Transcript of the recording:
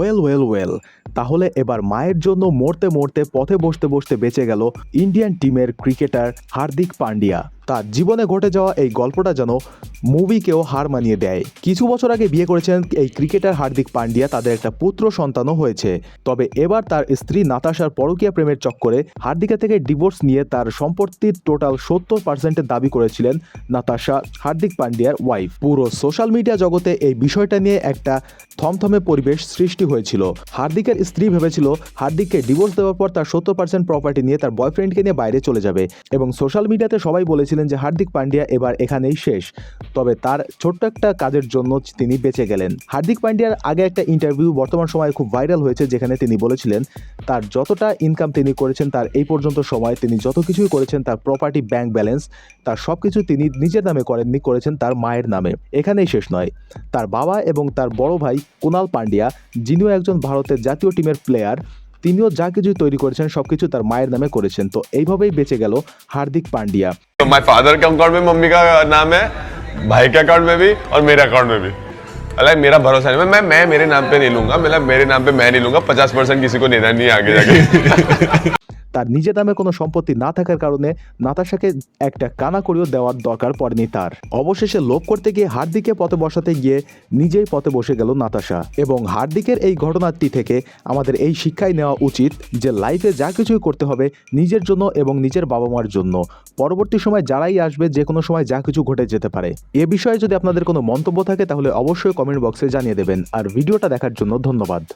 Well well well. তাহলে এবার মায়ের জন্য মরতে মরতে, পথে বসতে বসতে বেঁচে গেল ইন্ডিয়ান টিমের ক্রিকেটার হার্দিক পান্ডিয়া। তার জীবনে ঘটে যাওয়া এই গল্পটা যেন মুভিকেও হার মানিয়ে দেয়। কিছু বছর আগে বিয়ে করেছেন এই ক্রিকেটার হার্দিক পান্ডিয়া, তাদের একটা পুত্র সন্তানও হয়েছে। তবে এবার তার স্ত্রী নাতাশার পরকীয়া প্রেমের চক্করে হার্দিকা থেকে ডিভোর্স নিয়ে তার সম্পত্তির টোটাল সত্তর পার্সেন্টের দাবি করেছিলেন নাতাশা হার্দিক পান্ডিয়ার ওয়াইফ পুরো সোশ্যাল মিডিয়া জগতে এই বিষয়টা নিয়ে একটা থমথমে পরিবেশ সৃষ্টি হয়েছিল। হার্দিকের স্ত্রী ভেবেছিল হার্দিককে ডিভোর্স দেওয়ার পর তার সত্তর পার্সেন্ট প্রপার্টি নিয়ে তার বয়ফ্রেন্ডকে নিয়ে বাইরে চলে যাবে। এবং সোশ্যাল মিডিয়াতে সবাই বলেছিলেন যে হার্দিক পান্ডিয়া এবার এখানেই শেষ। তবে তার ছোট্ট একটা কাজের জন্য তিনি বেঁচে গেলেন। হার্দিক পান্ডিয়ার আগে একটা ইন্টারভিউ বর্তমান সময়ে খুব ভাইরাল হয়েছে, যেখানে তিনি বলেছিলেন, তার যতটা ইনকাম তিনি করেছেন, তার এই পর্যন্ত সময় তিনি যত কিছুই করেছেন, তার প্রপার্টি ব্যাংক ব্যালেন্স তার সব কিছু তিনি নিজের নামে করেননি, করেছেন তার মায়ের নামে। এখানেই শেষ নয়। তার বাবা এবং তার বড় ভাই কুনাল পান্ডিয়া, যিনিও একজন ভারতের জাতীয় টিমের প্লেয়ার তিনিও যা কিছু তৈরি করেছেন, সবকিছু তার মায়ের নামে করেছেন। তো এইভাবেই বেঁচে গেল হার্দিক পান্ডিয়া। মাই ফাদার করবে भाई के अकाउंट में भी और मेरे अकाउंट में भी। अलग, मेरा भरोसा नहीं। मैं मैं मेरे नाम पे नहीं लूँगा। मतलब मेरे नाम पे मैं नहीं लूँगा। पचास परसेंट किसी को देना नहीं आगे जाके। তার নিজের নামে কোনো সম্পত্তি না থাকার কারণে নাতাশাকে একটা কানা করিও দেওয়ার দরকার পড়েনি তার। অবশেষে লোভ করতে গিয়ে হার্দিকে পথে বসাতে গিয়ে নিজেই পথে বসে গেল নাতাশা। এবং হার্দিকের এই ঘটনাটি থেকে আমাদের এই শিক্ষাই নেওয়া উচিত যে লাইফে যা কিছুই করতে হবে নিজের জন্য এবং নিজের বাবা মার জন্য। পরবর্তী সময় যারাই আসবে, যে কোনো সময় যা কিছু ঘটে যেতে পারে। এ বিষয়ে যদি আপনাদের কোনো মন্তব্য থাকে, তাহলে অবশ্যই কমেন্ট বক্সে জানিয়ে দেবেন। আর ভিডিওটা দেখার জন্য ধন্যবাদ।